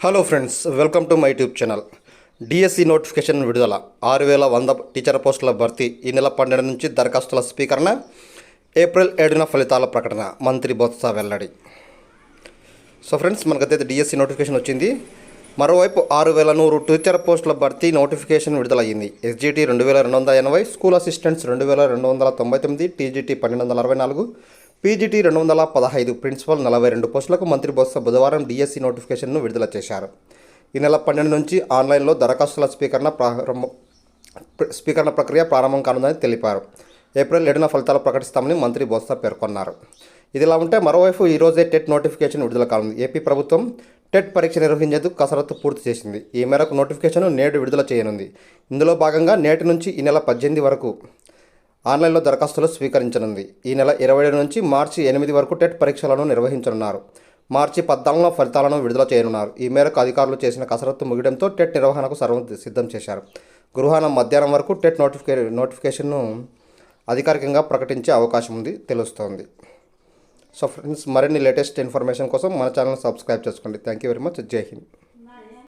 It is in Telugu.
Hello friends welcome to my YouTube channel DSC notification విడుదల. ఆరు వేల వంద టీచర్ పోస్టుల భర్తీ ఈ నెల పన్నెండు నుంచి దరఖాస్తుల స్వీకరణ ఏప్రిల్ ఏడున ఫలితాల ప్రకటన. మంత్రి బొత్స వెల్లడి. సో ఫ్రెండ్స్ మనకైతే డిఎస్సి నోటిఫికేషన్ వచ్చింది. మరోవైపు ఆరు వేల నూరు టీచర్ పోస్టుల భర్తీ నోటిఫికేషన్ విడుదలయ్యింది ఎస్జిటి రెండు వేల రెండు వందల ఎనభై స్కూల్ అసిస్టెంట్స్ రెండు వేల రెండు వందల తొంభై తొమ్మిది టీజీటీ పన్నెండు వందల అరవై నాలుగు పీజీటీ రెండు వందల పదహైదు ప్రిన్సిపల్ నలభై రెండు పోస్టులకు మంత్రి బొత్స బుధవారం డిఎస్సి నోటిఫికేషన్ను విడుదల చేశారు. ఈ నెల పన్నెండు నుంచి ఆన్లైన్లో దరఖాస్తుల స్వీకరణ ప్రారంభం స్వీకరణ ప్రక్రియ ప్రారంభం కానుందని తెలిపారు. ఏప్రిల్ ఏడున ఫలితాలు ప్రకటిస్తామని మంత్రి బొత్స పేర్కొన్నారు. ఇదిలా ఉంటే మరోవైపు ఈరోజే టెట్ నోటిఫికేషన్ విడుదల కానుంది. ఏపీ ప్రభుత్వం టెట్ పరీక్ష నిర్వహించేందుకు కసరత్తు పూర్తి చేసింది. ఈ మేరకు నోటిఫికేషన్ నేడు విడుదల చేయనుంది. ఇందులో భాగంగా నేటి నుంచి ఈ నెల పద్దెనిమిది వరకు ఆన్లైన్లో దరఖాస్తులు స్వీకరించనుంది. ఈ నెల ఇరవై ఏడు నుంచి మార్చి ఎనిమిది వరకు టెట్ పరీక్షలను నిర్వహించనున్నారు. మార్చి పద్నాలుగున ఫలితాలను విడుదల చేయనున్నారు. ఈ మేరకు అధికారులు చేసిన కసరత్తు ముగియడంతో టెట్ నిర్వహణకు సర్వం సిద్ధం చేశారు. గృహాన మధ్యాహ్నం వరకు టెట్ నోటిఫికే నోటిఫికేషన్ను అధికారికంగా ప్రకటించే అవకాశం ఉంది తెలుస్తోంది. సో ఫ్రెండ్స్ మరిన్ని లేటెస్ట్ ఇన్ఫర్మేషన్ కోసం మన ఛానల్ సబ్స్క్రైబ్ చేసుకోండి. Thank you very much. Jai Hind.